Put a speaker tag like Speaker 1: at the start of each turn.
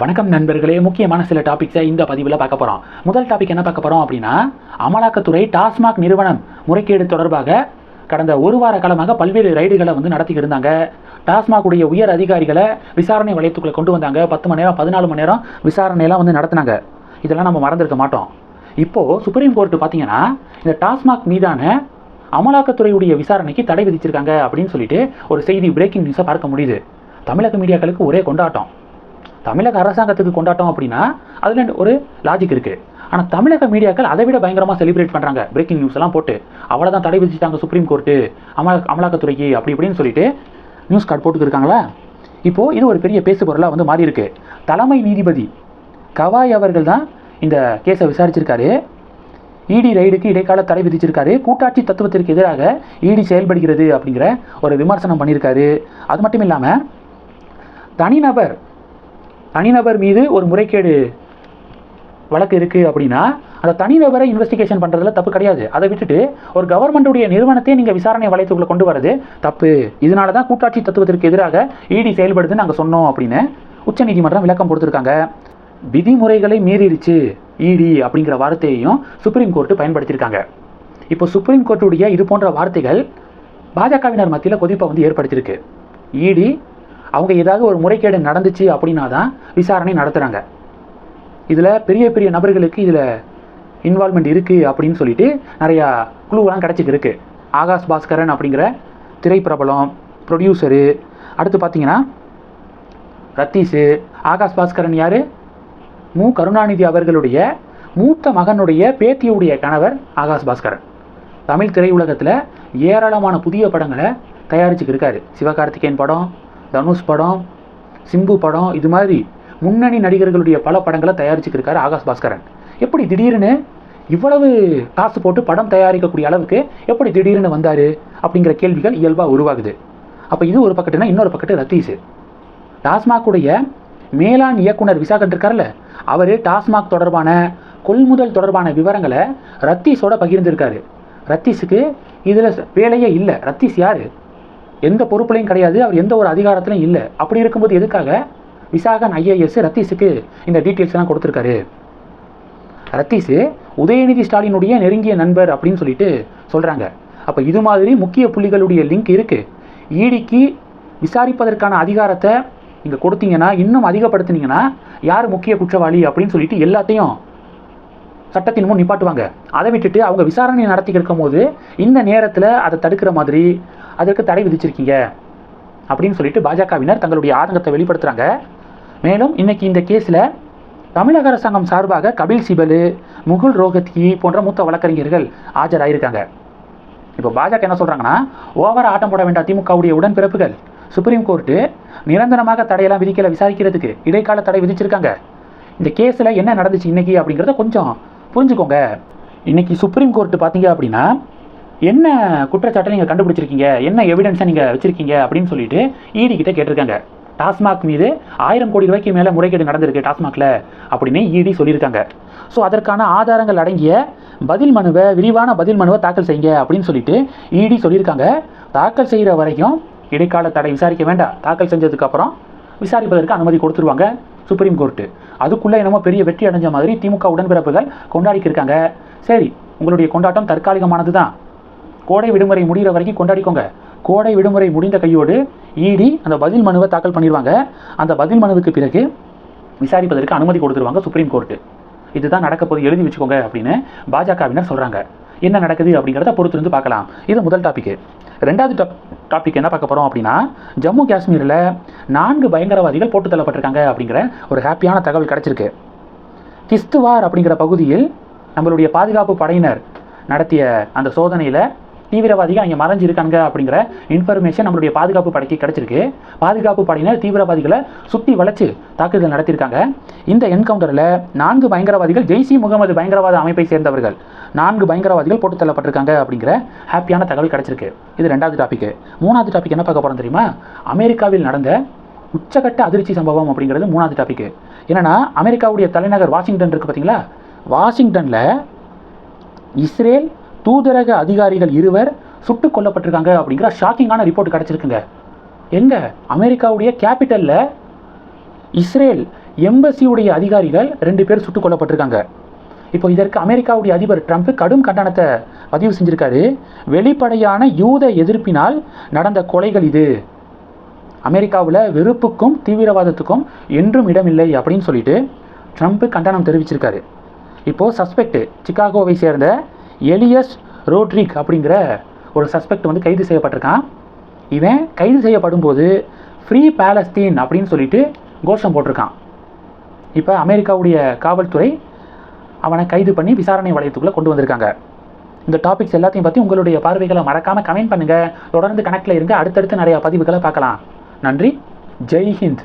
Speaker 1: வணக்கம் நண்பர்களே. முக்கியமான சில டாபிக்ஸை இந்த பதிவில் பார்க்க போகிறோம் முதல் டாபிக் என்ன பார்க்க போகிறோம் அப்படின்னா அமலாக்கத்துறை டாஸ்மாக் நிறுவனம் முறைகேடு தொடர்பாக கடந்த ஒரு வார காலமாக பல்வேறு ரைடுகளை வந்து நடத்திக்கிட்டு இருந்தாங்க. டாஸ்மாக் உடைய உயர் அதிகாரிகளை விசாரணை வளையத்துக்குள்ளே கொண்டு வந்தாங்க. பத்து மணி நேரம் பதினாலு மணி நேரம் விசாரணையெல்லாம் வந்து நடத்தினாங்க. இதெல்லாம் நம்ம மறந்துருக்க மாட்டோம். இப்போது சுப்ரீம் கோர்ட்டு பார்த்தீங்கன்னா இந்த டாஸ்மாக் மீதான அமலாக்கத்துறையுடைய விசாரணைக்கு தடை விதிச்சிருக்காங்க அப்படின்னு சொல்லிட்டு ஒரு செய்தி பிரேக்கிங் நியூஸை பார்க்க முடியுது. தமிழக மீடியாக்களுக்கு ஒரே கொண்டாட்டம். தமிழக அரசாங்கத்துக்கு கொண்டாட்டம் அப்படின்னா அதில் ஒரு லாஜிக் இருக்குது ஆனால் தமிழக மீடியாக்கள் அதை விட பயங்கரமாக செலிப்ரேட் பண்ணுறாங்க பிரேக்கிங் நியூஸ் எல்லாம் போட்டு. அவ்வளோதான் தடை விதிச்சிட்டாங்க சுப்ரீம் கோர்ட்டு அமலா அமலாக்கத்துறைக்கு அப்படி இப்படின்னு சொல்லிட்டு நியூஸ் கார்டு போட்டுக்கிருக்காங்களா இப்போது இது ஒரு பெரிய பேசு பொருளாக வந்து மாறி இருக்கு. தலைமை நீதிபதி கவாய் அவர்கள் தான் இந்த கேஸை விசாரிச்சிருக்காரு. இடி ரைடுக்கு இடைக்கால தடை விதிச்சிருக்காரு. கூட்டாட்சி தத்துவத்திற்கு எதிராக இடி செயல்படுகிறது அப்படிங்கிற ஒரு விமர்சனம் பண்ணியிருக்காரு அது மட்டும் இல்லாமல் தனிநபர் தனிநபர் மீது ஒரு முறைகேடு வழக்கு இருக்குது அப்படின்னா அந்த தனிநபரை இன்வெஸ்டிகேஷன் பண்ணுறதுல தப்பு கிடையாது. அதை விட்டுட்டு ஒரு கவர்மெண்ட்டுடைய நிறுவனத்தையே நீங்கள் விசாரணை வளையத்துக்குள்ளே கொண்டு வரது தப்பு. இதனால தான் கூட்டாட்சி தத்துவத்திற்கு எதிராக இடி செயல்படுதுன்னு நாங்கள் சொன்னோம் அப்படின்னு உச்சநீதிமன்றம் விளக்கம் கொடுத்துருக்காங்க. விதிமுறைகளை மீறிடுச்சு இடி அப்படிங்கிற வார்த்தையையும் சுப்ரீம் கோர்ட்டு பயன்படுத்தியிருக்காங்க. இப்போ சுப்ரீம் கோர்ட்டுடைய இது போன்ற வார்த்தைகள் பாஜகவினர் மத்தியில் கொதிப்பை வந்து ஏற்படுத்தியிருக்கு. இடி அவங்க ஏதாவது ஒரு முறைகேடு நடந்துச்சு அப்படின்னா தான் விசாரணை நடத்துகிறாங்க இதில் பெரிய பெரிய நபர்களுக்கு இதில் இன்வால்மெண்ட் இருக்குது அப்படின்னு சொல்லிட்டு நிறையா குழுவெல்லாம் கிடச்சிட்டு இருக்குது ஆகாஷ் பாஸ்கரன் அப்படிங்கிற திரைப்பிரபலம் ப்ரொடியூசரு அடுத்து பார்த்தீங்கன்னா ரத்தீஷு ஆகாஷ் பாஸ்கரன் யார்? மு. கருணாநிதி அவர்களுடைய மூத்த மகனுடைய பேத்தியுடைய கணவர் ஆகாஷ் பாஸ்கரன். தமிழ் திரையுலகத்தில் ஏராளமான புதிய படங்களை தயாரிச்சுக்கிருக்காரு சிவகார்த்திகேயன் படம் தனுஷ் படம் சிம்பு படம் இது மாதிரி முன்னணி நடிகர்களுடைய பல படங்களை தயாரிச்சுக்கிருக்காரு ஆகாஷ் பாஸ்கரன். எப்படி திடீர்னு இவ்வளவு காசு போட்டு படம் தயாரிக்கக்கூடிய அளவுக்கு எப்படி திடீர்னு வந்தார் அப்படிங்கிற கேள்விகள் இயல்பாக உருவாகுது. அப்போ இது ஒரு பக்கத்துனா இன்னொரு பக்கத்து ரத்தீஷு டாஸ்மாக்குடைய மேலாண் இயக்குனர் விசாகன் இருக்கார்ல அவர் டாஸ்மாக் தொடர்பான கொள்முதல் தொடர்பான விவரங்களை ரத்தீஷோட பகிர்ந்திருக்காரு. ரத்தீஷுக்கு இதில் வேலையே இல்லை. ரத்தீஷ் யார்? எந்த பொறுப்புலையும் கிடையாது அவர் எந்த ஒரு அதிகாரத்திலையும் இல்லை. அப்படி இருக்கும்போது எதுக்காக? விசாகன் ஐஏஎஸ் ரத்தீஷுக்கு இந்த டீட்டெயில்ஸ்லாம் கொடுத்துருக்காரு. ரத்தீஸு உதயநிதி ஸ்டாலினுடைய நெருங்கிய நண்பர் அப்படின்னு சொல்லிட்டு சொல்கிறாங்க அப்போ இது மாதிரி முக்கிய புள்ளிகளுடைய லிங்க் இருக்குது ஈடிக்கு விசாரிப்பதற்கான அதிகாரத்தை நீங்கள் கொடுத்தீங்கன்னா இன்னும் அதிகப்படுத்துனீங்கன்னா யார் முக்கிய குற்றவாளி அப்படின்னு சொல்லிட்டு எல்லாத்தையும் சட்டத்தின் முன் நிப்பாட்டுவாங்க. அதை விட்டுட்டு அவங்க விசாரணை நடத்திக்கிட்டு இருக்கும்போது இந்த நேரத்தில் அதை தடுக்கிற மாதிரி அதற்கு தடை விதிச்சிருக்கீங்க. அப்படின்னு சொல்லிட்டு பாஜகவினர் தங்களுடைய ஆதங்கத்தை வெளிப்படுத்துகிறாங்க மேலும் இன்னைக்கு இந்த கேஸில் தமிழக அரசாங்கம் சார்பாக கபில் சிபலு முகுல் ரோஹத்கி போன்ற மூத்த வழக்கறிஞர்கள் ஆஜராயிருக்காங்க. இப்போ பாஜக என்ன சொல்கிறாங்கன்னா ஓவர ஆட்டம் போட வேண்டாம் திமுகவுடைய உடன்பிறப்புகள். சுப்ரீம் கோர்ட்டு நிரந்தரமாக தடையெல்லாம் விதிக்கல விசாரிக்கிறதுக்கு இடைக்கால தடை விதிச்சிருக்காங்க. இந்த கேஸில் என்ன நடந்துச்சு இன்னைக்கு அப்படிங்கிறத கொஞ்சம் புரிஞ்சுக்கோங்க. இன்னைக்கு சுப்ரீம் கோர்ட்டு பார்த்தீங்க அப்படின்னா என்ன குற்றச்சாட்டை நீங்கள் கண்டுபிடிச்சிருக்கீங்க? என்ன எவிடன்ஸை நீங்கள் வச்சுருக்கீங்க? அப்படின்னு சொல்லிட்டு இடி கிட்ட கேட்டிருக்காங்க. டாஸ்மாக் மீது ஆயிரம் கோடி ரூபாய்க்கு மேலே முறைகேடு நடந்திருக்கு டாஸ்மாகில் அப்படின்னு இடி சொல்லியிருக்காங்க. ஸோ அதற்கான ஆதாரங்கள் அடங்கிய பதில் மனுவை விரிவான பதில் மனுவை தாக்கல் செய்யுங்க அப்படின்னு சொல்லிட்டு இடி சொல்லியிருக்காங்க. தாக்கல் செய்கிற வரைக்கும் இடைக்கால தடை விசாரிக்க வேண்டாம். தாக்கல் செஞ்சதுக்கப்புறம் விசாரிப்பதற்கு அனுமதி கொடுத்துருவாங்க சுப்ரீம் கோர்ட்டு அதுக்குள்ளே என்னமோ பெரிய வெற்றி அடைஞ்ச மாதிரி திமுக உடன்பிறப்புகள் கொண்டாடிக்கிருக்காங்க சரி உங்களுடைய கொண்டாட்டம் தற்காலிகமானது தான் கோடை விடுமுறை முடிகிற வரைக்கும் கொண்டாடிக்கோங்க. கோடை விடுமுறை முடிந்த கையோடு இடி அந்த பதில் மனுவை தாக்கல் பண்ணிடுவாங்க அந்த பதில் மனுவுக்கு பிறகு விசாரிப்பதற்கு அனுமதி கொடுத்துருவாங்க சுப்ரீம் கோர்ட்டு இதுதான் நடக்க போது எழுதி வச்சுக்கோங்க அப்படின்னு பாஜகவினர் சொல்கிறாங்க என்ன நடக்குது அப்படிங்கிறத பொறுத்திருந்து பார்க்கலாம். இது முதல் டாபிக் ரெண்டாவது டாப் டாபிக் என்ன பார்க்க போகிறோம் அப்படின்னா ஜம்மு காஷ்மீரில் நான்கு பயங்கரவாதிகள் போட்டு தள்ளப்பட்டிருக்காங்க அப்படிங்கிற ஒரு ஹாப்பியான தகவல் கிடச்சிருக்கு. கிஸ்துவார் அப்படிங்கிற பகுதியில் நம்மளுடைய பாதுகாப்பு படையினர் நடத்திய அந்த சோதனையில் தீவிரவாதிகள் அங்கே மறைஞ்சிருக்காங்க அப்படிங்கிற இன்ஃபர்மேஷன் நம்மளுடைய பாதுகாப்பு படைக்கு கிடச்சிருக்கு. பாதுகாப்பு படையினர் தீவிரவாதிகளை சுற்றி வளைச்சு தாக்குதல் நடத்தியிருக்காங்க. இந்த என்கவுண்டரில் நான்கு பயங்கரவாதிகள் ஜெய்சி முகமது பயங்கரவாத அமைப்பை சேர்ந்தவர்கள். நான்கு பயங்கரவாதிகள் போட்டு தள்ளப்பட்டிருக்காங்க அப்படிங்கிற ஹாப்பியான தகவல் கிடச்சிருக்கு. இது ரெண்டாவது டாபிக் மூணாவது டாபிக் என்ன பார்க்க போகிறோம் தெரியுமா? அமெரிக்காவில் நடந்த உச்சகட்ட அதிர்ச்சி சம்பவம் அப்படிங்கிறது மூணாவது டாபிக் என்னன்னா அமெரிக்காவுடைய தலைநகர் வாஷிங்டன் இருக்குது பார்த்தீங்களா வாஷிங்டனில் இஸ்ரேல் தூதரக அதிகாரிகள் இருவர் சுட்டுக் கொல்லப்பட்டிருக்காங்க அப்படிங்கிற ஷாக்கிங்கான ரிப்போர்ட் கிடச்சிருக்குங்க. எங்கே? அமெரிக்காவுடைய கேபிட்டலில் இஸ்ரேல் எம்பசியுடைய அதிகாரிகள் ரெண்டு பேர் சுட்டுக் கொல்லப்பட்டிருக்காங்க. இப்போ இதற்கு அமெரிக்காவுடைய அதிபர் ட்ரம்ப் கடும் கண்டனத்தை பதிவு செஞ்சுருக்காரு. வெளிப்படையான யூத எதிர்ப்பினால் நடந்த கொலைகள் இது. அமெரிக்காவில் வெறுப்புக்கும் தீவிரவாதத்துக்கும் என்றும் இடமில்லை அப்படின்னு சொல்லிட்டு ட்ரம்ப் கண்டனம் தெரிவிச்சிருக்காரு. இப்போது சஸ்பெக்ட் சிகாகோவை சேர்ந்த எலியஸ் ரோட்ரிக் அப்படிங்கிற ஒரு சஸ்பெக்ட் வந்து கைது செய்யப்பட்டிருக்கான். இவன் கைது செய்யப்படும் போது ஃப்ரீ பேலஸ்தீன் அப்படின்னு சொல்லிட்டு கோஷம் போட்டிருக்கான். இப்போ அமெரிக்காவுடைய காவல்துறை அவனை கைது பண்ணி விசாரணை வளையத்துக்குள்ளே கொண்டு வந்திருக்காங்க. இந்த டாபிக்ஸ் எல்லாத்தையும் பற்றி உங்களுடைய பார்வைகளை மறக்காமல் கமெண்ட் பண்ணுங்கள் தொடர்ந்து கணக்கில் இருங்க. அடுத்தடுத்து நிறையா பதிவுகளை பார்க்கலாம். நன்றி. ஜெய் ஹிந்த்.